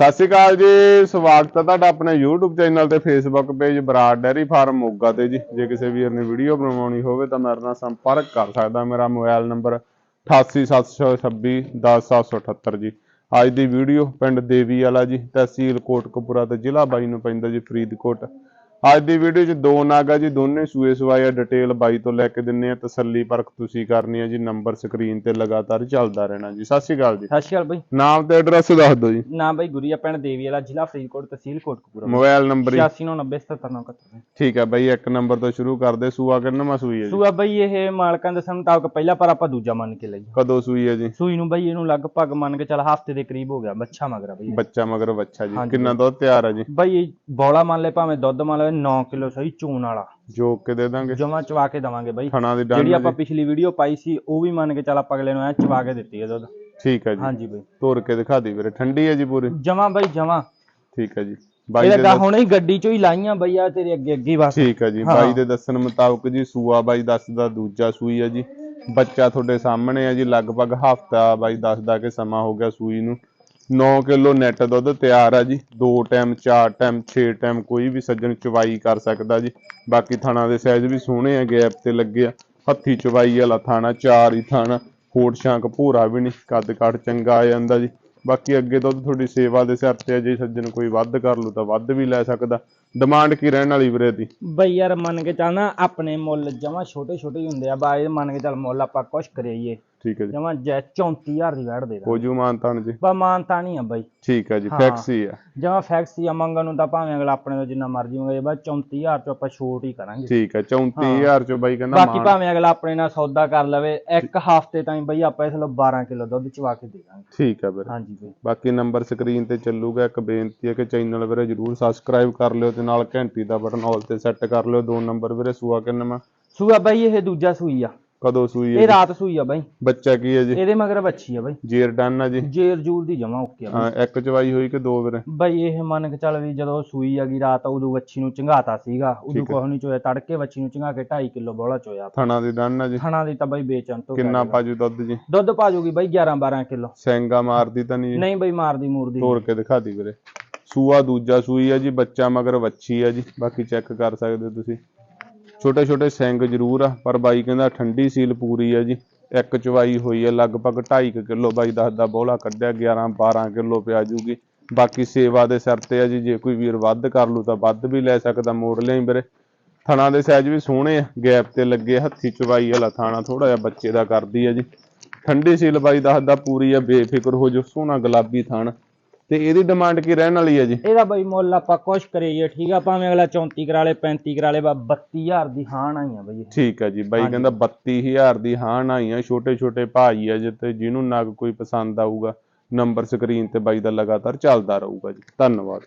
ਸਤਿ ਸ਼੍ਰੀ ਅਕਾਲ ਜੀ, ਸਵਾਗਤ ਹੈ ਤੁਹਾਡਾ ਆਪਣੇ YouTube ਚੈਨਲ ਤੇ Facebook page Brar dairy farm Moga ਤੇ ਜੀ। ਜੇ ਕਿਸੇ ਵੀਰ ਨੇ ਵੀਡੀਓ ਬਣਵਾਉਣੀ ਹੋਵੇ ਤਾਂ ਮੇਰੇ ਨਾਲ ਸੰਪਰਕ ਕਰ ਸਕਦਾ। ਮੇਰਾ ਮੋਬਾਈਲ ਨੰਬਰ 887626 10778 ਜੀ। ਅੱਜ ਦੀ ਵੀਡੀਓ ਪਿੰਡ ਦੇਵੀ ਵਾਲਾ ਜੀ, ਤਹਿਸੀਲ ਕੋਟਕਪੂਰਾ ਤੇ ਜ਼ਿਲ੍ਹਾ ਬਾਈ ਨੂੰ ਪੈਂਦਾ ਜੀ, ਫਰੀਦਕੋਟ। ਅੱਜ ਦੀ ਵੀਡੀਓ 'ਚ ਦੋ ਨਾਗਾ ਜੀ ਦੋਨੇ ਸੂਏ ਸਵਾਏ ਆ ਡਿਟੇਲ ਬਾਈ ਤੋਂ ਲੈ ਕੇ ਦਿੰਨੇ ਆ ਤਸੱਲੀ ਪਰਖ ਤੁਸੀਂ ਕਰਨੀ ਹੈ ਜੀ ਨੰਬਰ ਸਕਰੀਨ ਤੇ ਲਗਾਤਾਰ ਚੱਲਦਾ ਰਹਿਣਾ ਜੀ। ਸਤਿ ਸ਼੍ਰੀ ਅਕਾਲ ਜੀ। ਸਤਿ ਸ਼੍ਰੀ ਅਕਾਲ ਬਾਈ। ਨਾਮ ਤੇ ਐਡਰੈਸ ਦੱਸ ਦਿਓ ਜੀ। ਨਾਮ ਬਾਈ ਗੁਰੀਆ ਪਿੰਡ ਦੇਵੀ ਵਾਲਾ ਜ਼ਿਲ੍ਹਾ ਫਰੀਦਕੋਟ ਤਹਿਸੀਲ ਕੋਟਕਪੂਰਾ ਮੋਬਾਈਲ ਨੰਬਰ ਜੀ 8690779971 ਠੀਕ ਹੈ ਬਾਈ ਇੱਕ ਨੰਬਰ ਤੋਂ ਸ਼ੁਰੂ ਕਰਦੇ ਸੂਆ ਕਿੰਨਵਾਂ ਸੂਈ ਹੈ ਜੀ? ਸੂਆ ਬਾਈ ਇਹ ਮਾਲਕਾਂ ਦੇ ਮੁਤਾਬਕ ਪਹਿਲਾ ਪਰ ਆਪਾਂ ਦੂਜਾ ਮੰਨ ਕੇ ਲਈ ਕਦੋਂ ਸੂਈ ਹੈ ਜੀ? ਸੂਈ ਨੂੰ ਬਾਈ ਇਹਨੂੰ ਲਗਭਗ ਮੰਨ ਕੇ ਚੱਲ ਹਫ਼ਤੇ ਦੇ ਕਰੀਬ ਹੋ ਗਿਆ ਬੱਚਾ ਮਗਰਾ ਬਾਈ ਬੱਚਾ ਮਗਰ ਬੱਚਾ ਜੀ। ਕਿੰਨਾ ਦੁੱਧ ਤਿਆਰ ਹੈ ਜੀ? ਬਾਈ ਬੌਲਾ ਮੰਨ ਲੈ ਭਾਵੇਂ ਦੁੱਧ ਮੰਨ ਲਵੇ 9 ਕਿਲੋ ਸਹੀ ਚੂਨ ਵਾਲਾ। ਜੋਕ ਕੇ ਦੇ ਦਾਂਗੇ। ਜਮਾ ਚਵਾ ਕੇ ਦਵਾਂਗੇ ਬਾਈ। ਥਣਾ ਦੀ ਜਿਹੜੀ ਆਪਾਂ ਜੀ। ਪਿਛਲੀ ਵੀਡੀਓ ਪਾਈ ਸੀ ਉਹ ਵੀ ਮੰਨ ਕੇ ਚੱਲ ਆਪਾਂ ਅਗਲੇ ਨੂੰ ਐ ਚਵਾ ਕੇ ਦਿੱਤੀ ਹੈ ਦੁੱਧ। ਠੀਕ ਹੈ ਜੀ। ਹਾਂਜੀ ਬਾਈ। ਤੋਰ ਕੇ ਦਿਖਾ ਦੀ ਵੀਰੇ। ਠੰਡੀ ਹੈ ਜੀ ਪੂਰੀ। ਜਮਾ ਬਾਈ ਜਮਾ। ਠੀਕ ਹੈ ਜੀ। ਬਾਈ ਦੇ ਦੱਸ- ਹੁਣੇ ਹੀ ਗੱਡੀ ਚੋਂ ਹੀ ਲਾਈਆਂ ਬਈ ਆ ਤੇਰੇ ਅੱਗੇ ਅੱਗੇ ਬਸ। ਠੀਕ ਹੈ ਜੀ। ਬਾਈ ਦੇ ਦੱਸਣ ਮੁਤਾਬਕ ਜੀ ਸੂਆ ਬਾਈ ਦੱਸਦਾ ਦੂਜਾ ਸੂਈ ਹੈ ਜੀ। ਬੱਚਾ ਤੁਹਾਡੇ ਸਾਹਮਣੇ ਹੈ ਜੀ। ਲਗਭਗ ਹਫਤਾ ਬਾਈ ਦੱਸਦਾ ਕਿ ਸਮਾਂ ਹੋ ਗਿਆ ਸੂਈ ਨੂੰ। 9 ਕਿਲੋ ਨੈਟ ਦੁੱਧ ਤਿਆਰ ਆ ਜੀ। ਦੋ ਟਾਈਮ ਚਾਰ ਟਾਈਮ ਛੇ ਟਾਈਮ ਕੋਈ ਵੀ ਸੱਜਣ ਚਵਾਈ ਕਰ ਸਕਦਾ ਜੀ। ਬਾਕੀ ਥਾਣਾ ਦੇ ਸਾਈਜ਼ ਵੀ ਸੋਹਣੇ ਆ, ਗੈਪ ਤੇ ਲੱਗੇ ਆ। ਹੱਥੀ ਚਵਾਈ ਵਾਲਾ ਥਾਣਾ, ਚਾਰ ਹੀ ਥਾਣਾ। ਕੋਟ ਸ਼ਾਂਕ ਭੂਰਾ ਵੀ ਨਹੀਂ, ਕੱਦ ਕਾਠ ਚੰਗਾ ਆ ਜਾਂਦਾ ਜੀ। ਬਾਕੀ ਅੱਗੇ ਦੁੱਧ ਤੁਹਾਡੀ ਸੇਵਾ ਦੇ ਸਿਰ ਤੇ ਆ, ਜੇ ਸੱਜਣ ਕੋਈ ਵੱਧ ਕਰ ਲੂ ਤਾਂ ਵੱਧ ਵੀ ਲੈ ਸਕਦਾ। ਡਿਮਾਂਡ ਕੀ ਰਹਿਣ ਵਾਲੀ ਵੀਰੇ ਦੀ? ਬਈ ਯਾਰ ਮੰਨ ਕੇ ਚੱਲ ਨਾ, ਆਪਣੇ ਮੁੱਲ ਜਮਾ ਛੋਟੇ ਛੋਟੇ ਹੁੰਦੇ ਆ। ਬਾ ਮੰਨ ਕੇ ਚੱਲ ਮੁੱਲ ਆਪਾਂ ਕੁਛ ਕਰੀਏ। ਠੀਕ ਹੈ ਜੀ। ਜਮਾ ਜੈ 34000 ਦੀ ਵੈੜ ਦੇ ਦਾ ਹੋ ਜੂ ਮਾਨਤਾਨ ਜੀ। ਬਾ ਮਾਨਤਾ ਨਹੀਂ ਆ ਬਈ। ਠੀਕ ਹੈ ਜੀ ਹਾਂ। ਫਿਕਸ ਹੀ ਆ। ਜਮਾ ਫੈਕਸ ਹੀ ਆ ਮੰਗਣ ਨੂੰ ਤਾਂ ਭਾਵੇਂ ਅਗਲਾ ਆਪਣੇ ਤੋਂ ਜਿੰਨਾ ਮਰਜ਼ੀ ਮੰਗੇ ਬਾ 34000 ਚ ਆਪਾਂ ਛੋਟ ਹੀ ਕਰਾਂਗੇ। ਠੀਕ ਹੈ 34000 ਚੋਂ ਬਾਈ ਕਹਿੰਦਾ ਬਾਕੀ ਭਾਵੇਂ ਅਗਲਾ ਆਪਣੇ ਨਾਲ ਸੌਦਾ ਕਰ ਲਵੇ ਇੱਕ ਹਫ਼ਤੇ ਤਾਈਂ ਬਈ ਆਪਾਂ ਇਸ ਲੋ 12 ਕਿਲੋ ਦੁੱਧ ਚਵਾ ਕੇ ਦੇ ਦਾਂਗੇ। ਠੀਕ ਹੈ ਵੀਰੇ। ਹਾਂਜੀ ਬਈ। ਬਾਕੀ ਨੰਬਰ ਸਕਰੀਨ ਤੇ ਚੱਲੂਗਾ ਇੱਕ ਬੇਨਤੀ ਹੈ ਕਿ ਚੈਨਲ ਵੀਰੇ ਜਰੂਰ ਸਬਸਕ੍ਰਾਈਬ ਕਰ ਲਿਓ ਤੇ ਨਾਲ ਘੰਟੀ ਦਾ ਬਟਨ ਆਲ ਤੇ ਸੈੱਟ ਕਰ ਲਿਓ। ਦੋ ਨੰਬਰ ਵੀਰੇ ਸੂਆ ਕਿੰਨਵਾਂ ਸੂਆ ਬਈ ਇਹ ਦੂਜਾ ਸੂਈ ਆ। ਕਦੋਂ ਸੂਈ ਹੈ ਇਹ? ਰਾਤ ਸੂਈ ਆ ਬਈ। ਬੱਚਾ ਕੀ ਹੈ ਜੀ? ਇਹਦੇ ਮਗਰ ਬੱਚੀ ਆ ਬਈ। ਜੇਰ ਡਨ ਆ ਜੀ? ਜੇਰ ਜੂਰ ਦੀ ਜਮਾ ਓਕੇ ਆ। ਹਾਂ, ਇੱਕ ਚਵਾਈ ਹੋਈ ਕਿ ਦੋ ਵੀਰੇ? ਬਈ ਇਹ ਮੰਨ ਕੇ ਚੱਲ ਵੀ ਜਦੋਂ ਸੂਈ ਆਗੀ ਰਾਤ ਉਦੋਂ ਵੱਛੀ ਨੂੰ ਚੰਗਾਤਾ ਸੀਗਾ। ਉਦੋਂ ਠੀਕ ਹੈ। ਕੁਛ ਨਹੀਂ ਚੋਇਆ ਤੜਕੇ ਵੱਛੀ ਨੂੰ ਚੰਗਾ ਕੇ 2.5 ਕਿਲੋ ਬੋਲਾ ਚੋਇਆ। ਥਣਾ ਦੀ ਡਨ ਆ ਜੀ। ਥਣਾ ਦੀ ਤਾਂ ਬਈ ਵੇਚਣ ਤੋਂ ਕਿੰਨਾ ਪਾਜੂ ਦੁੱਧ ਜੀ। ਦੁੱਧ ਪਾ ਜੂਗੀ ਬਈ 11 12 ਕਿਲੋ। ਸੈਂਗਾ ਮਾਰਦੀ ਤਾਂ ਨਹੀਂ ਨਹੀਂ ਬਈ ਮਾਰਦੀ ਮੂਰਦੀ ਤੋੜ ਕੇ ਦਿਖਾ ਦੀ ਵੀਰੇ। ਸੂਆ ਦੂਜਾ ਸੂਈ ਹੈ ਜੀ ਬੱਚਾ ਮਗਰ ਵੱਛੀ ਹੈ ਜੀ। ਬਾਕੀ ਚੈੱਕ ਕਰ ਸਕਦੇ ਤੁਸੀਂ। ਛੋਟੇ ਛੋਟੇ ਸਿੰਗ ਜ਼ਰੂਰ ਆ, ਪਰ ਬਾਈ ਕਹਿੰਦਾ ਠੰਡੀ ਸੀਲ ਪੂਰੀ ਹੈ ਜੀ। ਇੱਕ ਚਵਾਈ ਹੋਈ ਹੈ ਲਗਭਗ 2.5 ਕਿਲੋ ਬਾਈ ਦੱਸਦਾ ਬੋਲਾ ਕੱਢਿਆ 11 12 ਕਿਲੋ ਪਿਆ ਜੂਗੀ। ਬਾਕੀ ਸੇਵਾ ਦੇ ਸਿਰ ਤੇ ਆ ਜੀ, ਜੇ ਕੋਈ ਵੀਰ ਵੱਧ ਕਰ ਲੂ ਤਾਂ ਵੱਧ ਵੀ ਲੈ ਸਕਦਾ, ਮੋੜ ਲਿਆਈ ਵੀਰੇ। ਥਣਾ ਦੇ ਸਾਈਜ਼ ਵੀ ਸੋਹਣੇ ਆ, ਗੈਪ ਤੇ ਲੱਗੇ ਹੱਥੀ ਚਵਾਈ ਵਾਲਾ ਥਾਣਾ ਥੋੜਾ ਜਿਹਾ ਬੱਚੇ ਦਾ ਕਰਦੀ ਹੈ ਜੀ। ਠੰਡੀ ਸੀਲ ਬਾਈ ਦੱਸਦਾ ਪੂਰੀ ਆ, ਬੇਫਿਕਰ ਹੋ ਜੋ ਸੋਹਣਾ ਗੁਲਾਬੀ ਥਾਣਾ। ਤੇ ਇਹਦੀ ਡਿਮਾਂਡ ਕੀ ਰਹਿਣ ਵਾਲੀ ਹੈ ਜੀ ਇਹਦਾ ਬਈ ਮੁੱਲ ਆਪਾਂ ਕੁਛ ਕਰੀਏ ਠੀਕ ਆ ਭਾਵੇਂ ਅਗਲਾ 34 ਕਰਾ ਲੇ 35 ਕਰਾ ਲੇ ਬਾ 32000 ਦੀ ਹਾਨ ਆਈ ਆ ਬਈ। ਠੀਕ ਹੈ ਜੀ ਬਾਈ। ਕਹਿੰਦਾ 32000 ਦੀ ਹਾਂ ਆਈਆਂ ਛੋਟੇ ਛੋਟੇ ਭਾਈ ਆ ਜਿੱਤੇ ਜਿਹਨੂੰ ਨਗ ਕੋਈ ਪਸੰਦ ਆਊਗਾ ਨੰਬਰ ਸਕਰੀਨ ਤੇ ਬਾਈ ਦਾ ਲਗਾਤਾਰ ਚੱਲਦਾ ਰਹੂਗਾ ਜੀ ਧੰਨਵਾਦ